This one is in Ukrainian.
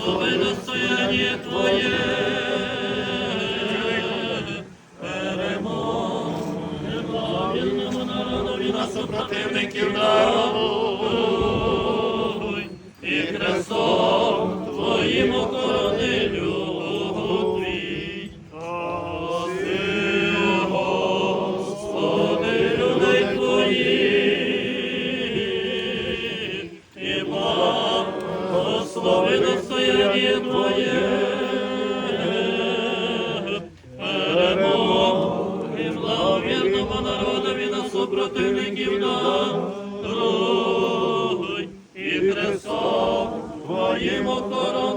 благословено стояння Твоє. Перемога вільному народові на супротивників даруй. І Христом Твоїм окором. благослови достояння Твоє, перемоги благовірного народові на супротивників народу, і Христом Твоїм охороном.